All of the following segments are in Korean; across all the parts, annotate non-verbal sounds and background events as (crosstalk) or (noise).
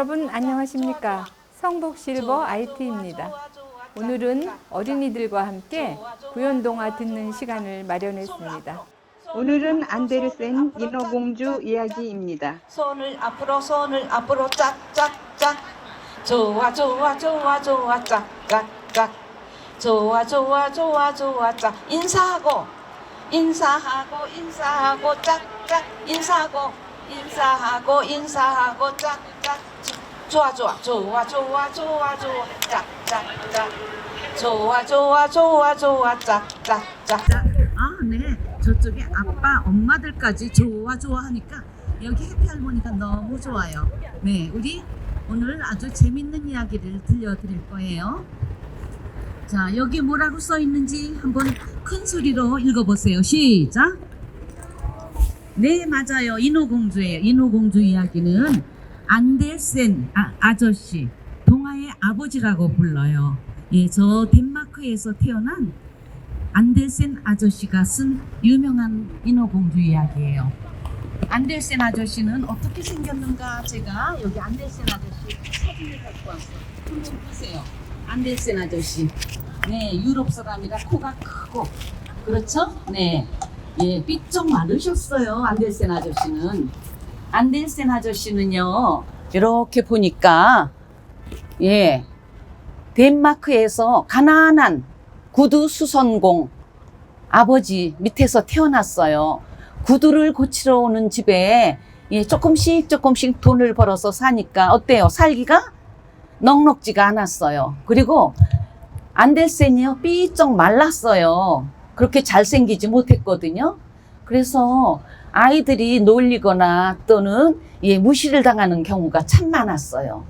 여러분 안녕하십니까? 성복 실버 IT입니다. 오늘은 어린이들과 함께 구연동화 듣는 시간을 마련했습니다. 오늘은 안데르센 인어공주 이야기입니다. 손을 앞으로 손을 앞으로 짝짝짝 좋아 좋아 좋아 좋아 짝짝짝 좋아 좋아 좋아 좋아 짝 인사하고 인사하고 인사하고 짝짝 인사하고 인사하고 인사하고 짝짝 좋아 좋아 좋아 좋아 좋아 좋아 짝짝짝 좋아 좋아 좋아 좋아 짝짝짝 아, 네. 저쪽에 아빠, 엄마들까지 좋아 좋아 하니까 여기 해피 할머니가 너무 좋아요. 네, 우리 오늘 아주 재밌는 이야기를 들려드릴 거예요. 자, 여기 뭐라고 써 있는지 한번 큰 소리로 읽어보세요. 시작. 네, 맞아요. 인어공주예요. 인어공주 이야기는 안데센 아, 아저씨, 동화의 아버지라고 불러요. 예, 저 덴마크에서 태어난 안델센 아저씨가 쓴 유명한 인어공주 이야기예요. 안델센 아저씨는 어떻게 생겼는가 제가 여기 안델센 아저씨 사진을 갖고 왔어요. 한번 보세요. 안델센 아저씨. 네, 유럽 사람이라 코가 크고 그렇죠? 네, 예, 삐쩍 마르셨어요. 안델센 아저씨는. 안델센 아저씨는요. 이렇게 보니까 예, 덴마크에서 가난한 구두 수선공 아버지 밑에서 태어났어요. 구두를 고치러 오는 집에 예, 조금씩 조금씩 돈을 벌어서 사니까 어때요? 살기가 넉넉지가 않았어요. 그리고 안델센이요 삐쩍 말랐어요. 그렇게 잘생기지 못했거든요. 그래서 아이들이 놀리거나 또는 예, 무시를 당하는 경우가 참 많았어요.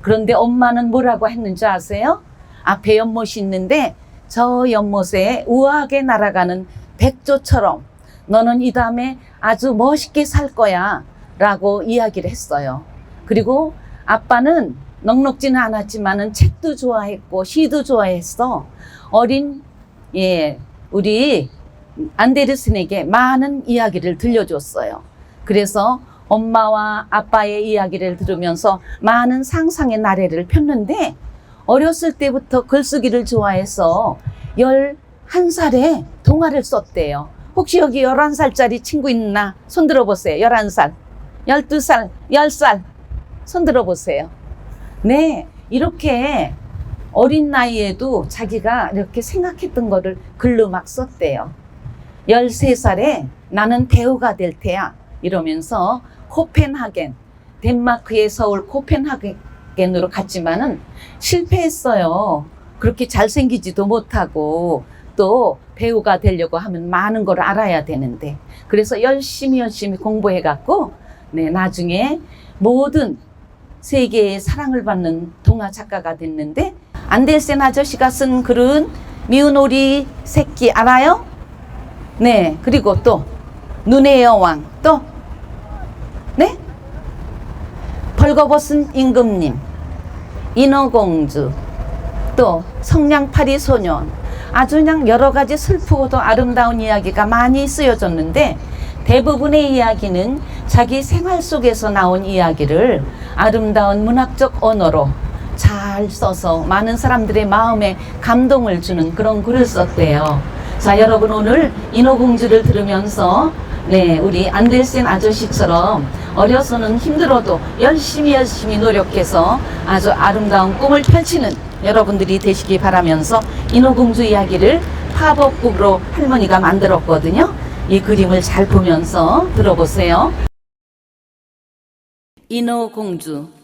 그런데 엄마는 뭐라고 했는지 아세요? 앞에 연못이 있는데 저 연못에 우아하게 날아가는 백조처럼 너는 이 다음에 아주 멋있게 살 거야 라고 이야기를 했어요. 그리고 아빠는 넉넉지는 않았지만은 책도 좋아했고 시도 좋아했어. 어린 예 우리 안데르슨에게 많은 이야기를 들려줬어요. 그래서 엄마와 아빠의 이야기를 들으면서 많은 상상의 나래를 폈는데 어렸을 때부터 글쓰기를 좋아해서 11살에 동화를 썼대요. 혹시 여기 11살짜리 친구 있나? 손 들어보세요. 11살, 12살, 10살. 손 들어보세요. 네, 이렇게 어린 나이에도 자기가 이렇게 생각했던 거를 글로 막 썼대요. 13살에 나는 배우가 될 테야. 이러면서 코펜하겐, 덴마크의 서울 코펜하겐으로 갔지만은 실패했어요. 그렇게 잘생기지도 못하고 또 배우가 되려고 하면 많은 걸 알아야 되는데 그래서 열심히 열심히 공부해 갖고 네, 나중에 모든 세계의 사랑을 받는 동화 작가가 됐는데 안델센 아저씨가 쓴 글은 미운 오리 새끼 알아요? 네, 그리고 또 눈의 여왕 또 네? 벌거벗은 임금님 인어공주 또 성냥팔이 소년 아주 그냥 여러 가지 슬프고도 아름다운 이야기가 많이 쓰여졌는데 대부분의 이야기는 자기 생활 속에서 나온 이야기를 아름다운 문학적 언어로 잘 써서 많은 사람들의 마음에 감동을 주는 그런 글을 썼대요. 자, 여러분 오늘 인어공주를 들으면서 네, 우리 안델센 아저씨처럼 어려서는 힘들어도 열심히 열심히 노력해서 아주 아름다운 꿈을 펼치는 여러분들이 되시기 바라면서 인어공주 이야기를 팝업북으로 할머니가 만들었거든요. 이 그림을 잘 보면서 들어보세요. 인어공주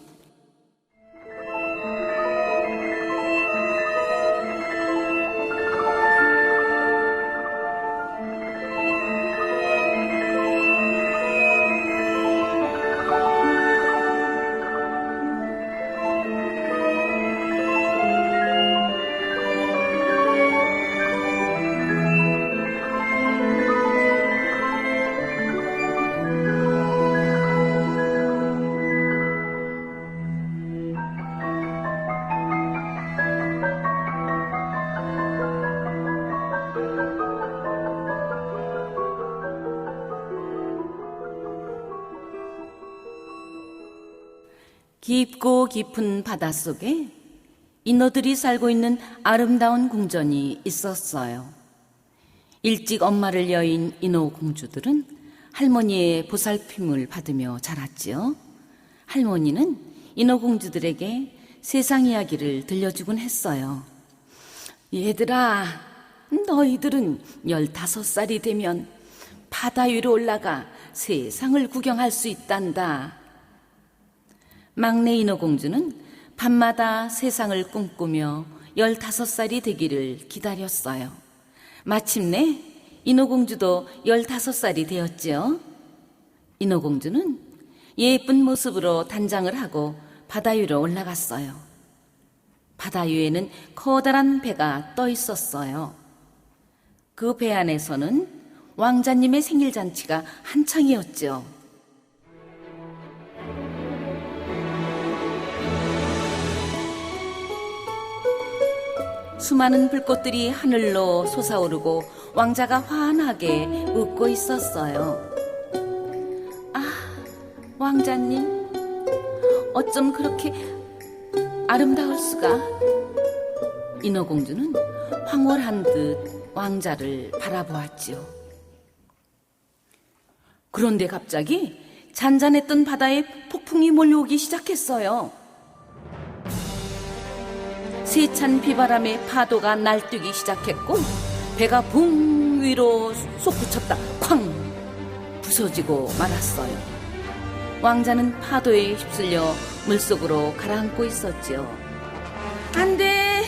깊고 깊은 바닷속에 인어들이 살고 있는 아름다운 궁전이 있었어요. 일찍 엄마를 여인 인어 공주들은 할머니의 보살핌을 받으며 자랐지요. 할머니는 인어 공주들에게 세상 이야기를 들려주곤 했어요. 얘들아, 너희들은 열다섯 살이 되면 바다 위로 올라가 세상을 구경할 수 있단다. 막내 인어공주는 밤마다 세상을 꿈꾸며 열다섯 살이 되기를 기다렸어요. 마침내 인어공주도 열다섯 살이 되었지요. 인어공주는 예쁜 모습으로 단장을 하고 바다 위로 올라갔어요. 바다 위에는 커다란 배가 떠 있었어요. 그 배 안에서는 왕자님의 생일 잔치가 한창이었죠. 수많은 불꽃들이 하늘로 솟아오르고 왕자가 환하게 웃고 있었어요. 아, 왕자님, 어쩜 그렇게 아름다울 수가? 인어공주는 황홀한 듯 왕자를 바라보았지요. 그런데 갑자기 잔잔했던 바다에 폭풍이 몰려오기 시작했어요. 세찬 비바람에 파도가 날뛰기 시작했고 배가 붕 위로 솟구쳤다 쾅 부서지고 말았어요. 왕자는 파도에 휩쓸려 물속으로 가라앉고 있었지요. 안 돼!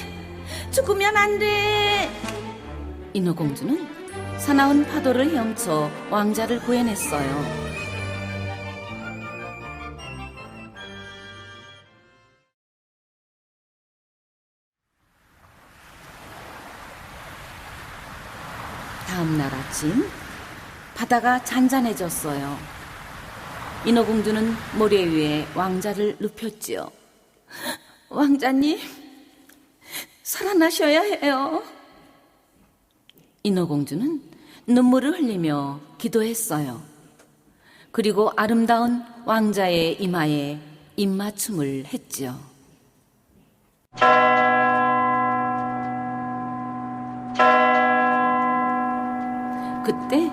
죽으면 안 돼! 인어공주는 사나운 파도를 헤엄쳐 왕자를 구해냈어요. 다음 날 아침 바다가 잔잔해졌어요. 인어공주는 모래 위에 왕자를 눕혔지요. 왕자님, 살아나셔야 해요. 인어공주는 눈물을 흘리며 기도했어요. 그리고 아름다운 왕자의 이마에 입맞춤을 했지요. 그때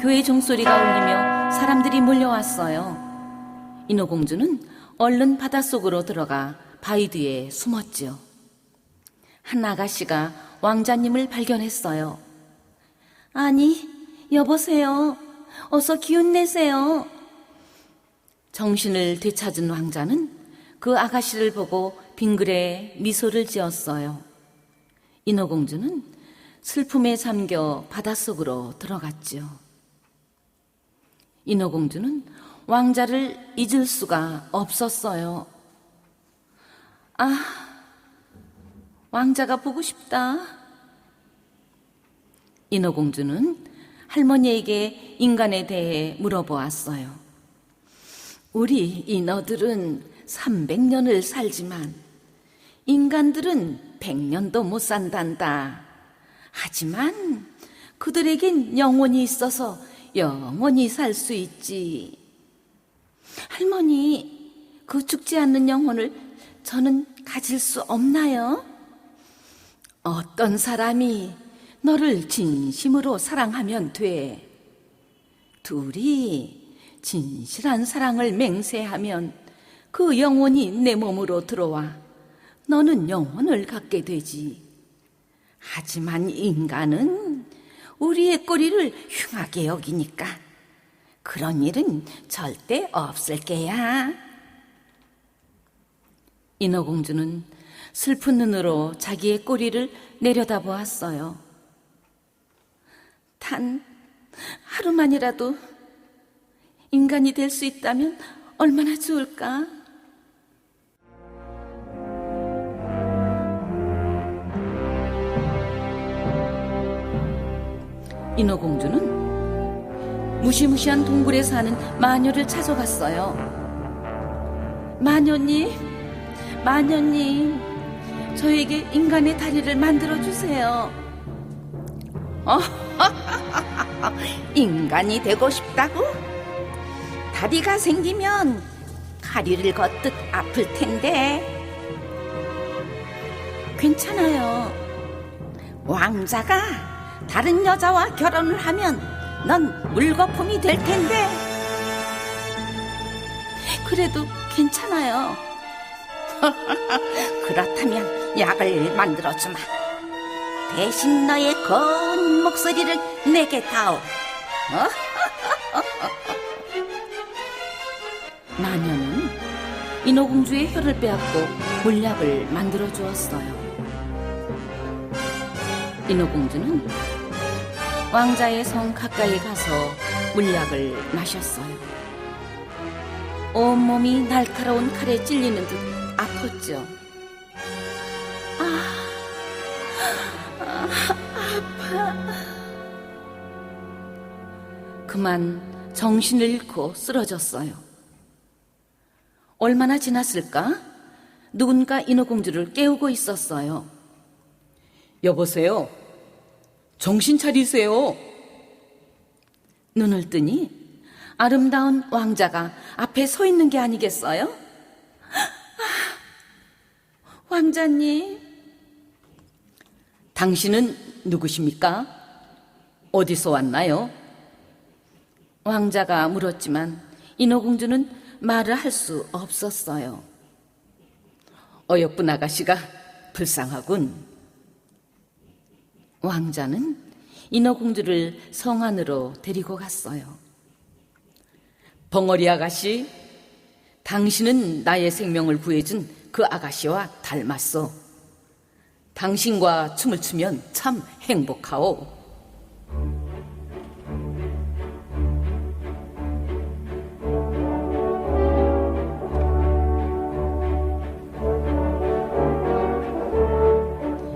교회 종소리가 울리며 사람들이 몰려왔어요. 인어공주는 얼른 바닷속으로 들어가 바위 뒤에 숨었지요. 한 아가씨가 왕자님을 발견했어요. 아니, 여보세요. 어서 기운 내세요. 정신을 되찾은 왕자는 그 아가씨를 보고 빙그레 미소를 지었어요. 인어공주는 슬픔에 잠겨 바닷속으로 들어갔죠. 인어공주는 왕자를 잊을 수가 없었어요. 아, 왕자가 보고 싶다. 인어공주는 할머니에게 인간에 대해 물어보았어요. 우리 인어들은 300년을 살지만 인간들은 100년도 못 산단다. 하지만 그들에겐 영혼이 있어서 영원히 살 수 있지. 할머니, 그 죽지 않는 영혼을 저는 가질 수 없나요? 어떤 사람이 너를 진심으로 사랑하면 돼. 둘이 진실한 사랑을 맹세하면 그 영혼이 내 몸으로 들어와 너는 영혼을 갖게 되지. 하지만 인간은 우리의 꼬리를 흉하게 여기니까 그런 일은 절대 없을 게야. 인어공주는 슬픈 눈으로 자기의 꼬리를 내려다보았어요. 단 하루만이라도 인간이 될 수 있다면 얼마나 좋을까? 인어공주는 무시무시한 동굴에 사는 마녀를 찾아갔어요. 마녀님, 마녀님, 저에게 인간의 다리를 만들어 주세요. 어, (laughs) 인간이 되고 싶다고? 다리가 생기면 다리를 걷듯 아플 텐데. 괜찮아요. 왕자가 다른 여자와 결혼을 하면 넌 물거품이 될 텐데. 그래도 괜찮아요. (laughs) 그렇다면 약을 만들어 주마. 대신 너의 고운 목소리를 내게 다오. 어? (laughs) 마녀는 인어공주의 혀를 빼앗고 물약을 만들어 주었어요. 인어공주는 왕자의 성 가까이 가서 물약을 마셨어요. 온몸이 날카로운 칼에 찔리는 듯 아팠죠. 아, 아, 아파. 그만 정신을 잃고 쓰러졌어요. 얼마나 지났을까? 누군가 인어공주를 깨우고 있었어요. 여보세요. 정신 차리세요. 눈을 뜨니 아름다운 왕자가 앞에 서 있는 게 아니겠어요? 아, 왕자님. 당신은 누구십니까? 어디서 왔나요? 왕자가 물었지만 인어공주는 말을 할 수 없었어요. 어여쁜 아가씨가 불쌍하군. 왕자는 인어공주를 성 안으로 데리고 갔어요. 벙어리 아가씨, 당신은 나의 생명을 구해준 그 아가씨와 닮았어. 당신과 춤을 추면 참 행복하오.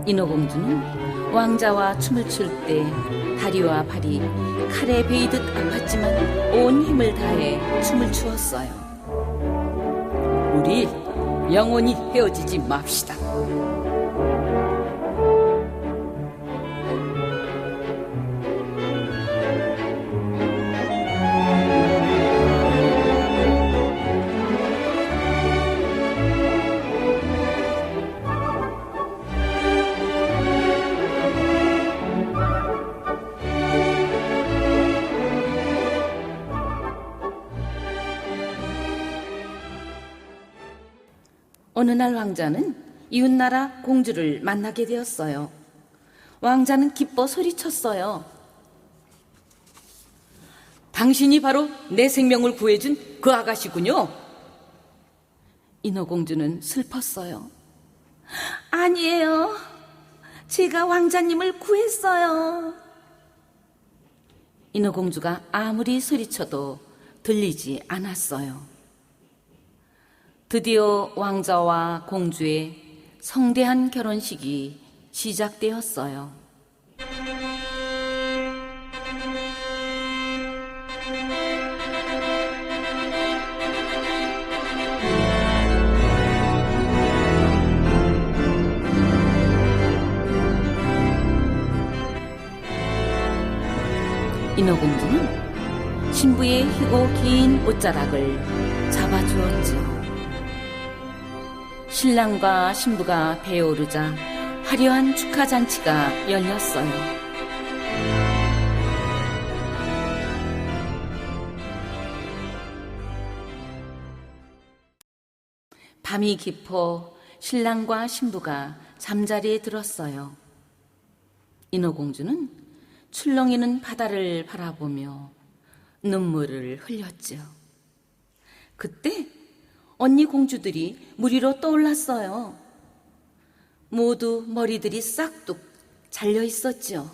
인어공주는 왕자와 춤을 출 때 다리와 발이 칼에 베이듯 아팠지만 온 힘을 다해 춤을 추었어요. 우리 영원히 헤어지지 맙시다. 어느 날 왕자는 이웃나라 공주를 만나게 되었어요. 왕자는 기뻐 소리쳤어요. 당신이 바로 내 생명을 구해준 그 아가씨군요. 인어공주는 슬펐어요. 아니에요. 제가 왕자님을 구했어요. 인어공주가 아무리 소리쳐도 들리지 않았어요. 드디어 왕자와 공주의 성대한 결혼식이 시작되었어요. 인어공주는 신부의 희고 긴 옷자락을 잡아주었죠. 신랑과 신부가 배에 오르자 화려한 축하 잔치가 열렸어요. 밤이 깊어 신랑과 신부가 잠자리에 들었어요. 인어공주는 출렁이는 바다를 바라보며 눈물을 흘렸죠. 그때 언니 공주들이 물 위로 떠올랐어요. 모두 머리들이 싹둑 잘려 있었죠.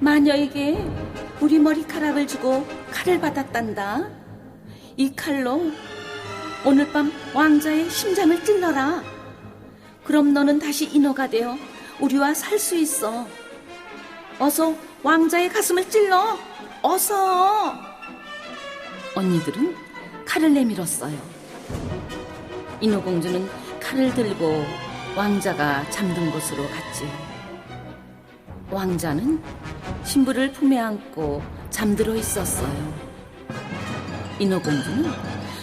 마녀에게 우리 머리카락을 주고 칼을 받았단다. 이 칼로 오늘 밤 왕자의 심장을 찔러라. 그럼 너는 다시 인어가 되어 우리와 살 수 있어. 어서 왕자의 가슴을 찔러. 어서! 언니들은 칼을 내밀었어요. 인어공주는 칼을 들고 왕자가 잠든 곳으로 갔지요. 왕자는 신부를 품에 안고 잠들어 있었어요. 인어공주는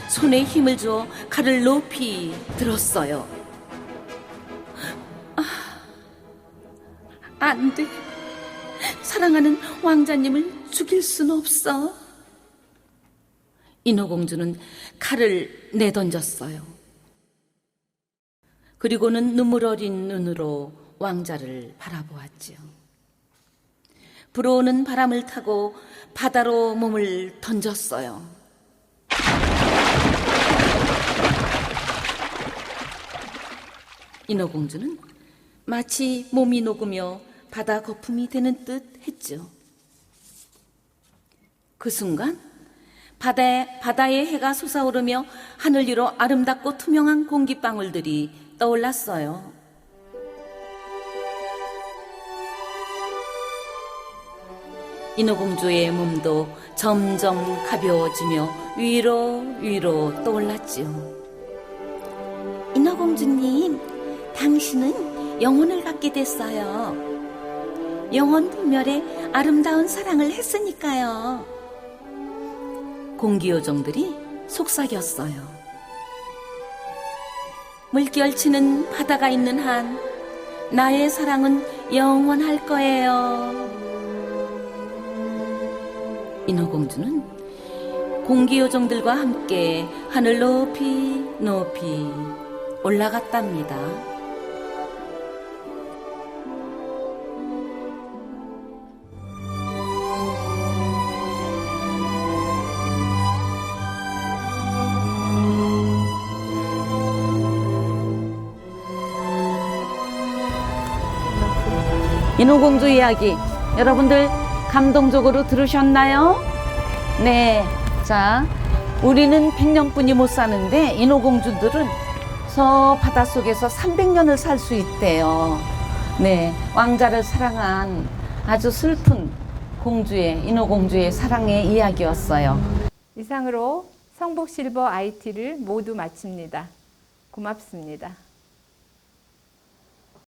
손에 힘을 주어 칼을 높이 들었어요. 아, 안 돼. 사랑하는 왕자님을 죽일 순 없어. 인어공주는 칼을 내던졌어요. 그리고는 눈물 어린 눈으로 왕자를 바라보았지요. 불어오는 바람을 타고 바다로 몸을 던졌어요. 인어공주는 마치 몸이 녹으며 바다 거품이 되는 듯 했죠. 그 순간 바다에, 바다의 해가 솟아오르며 하늘 위로 아름답고 투명한 공기방울들이 떠올랐어요. 인어공주의 몸도 점점 가벼워지며 위로 위로 떠올랐지요. 인어공주님, 당신은 영혼을 갖게 됐어요. 영혼 불멸의 아름다운 사랑을 했으니까요. 공기요정들이 속삭였어요. 물결치는 바다가 있는 한 나의 사랑은 영원할 거예요. 인어공주는 공기요정들과 함께 하늘 높이 높이 올라갔답니다. 인어공주 이야기 여러분들 감동적으로 들으셨나요? 네. 자, 우리는 100년뿐이 못 사는데 인어공주들은 저 바닷속에서 300년을 살 수 있대요. 네. 왕자를 사랑한 아주 슬픈 공주의 인어공주의 사랑의 이야기였어요. 이상으로 성북 실버 IT를 모두 마칩니다. 고맙습니다.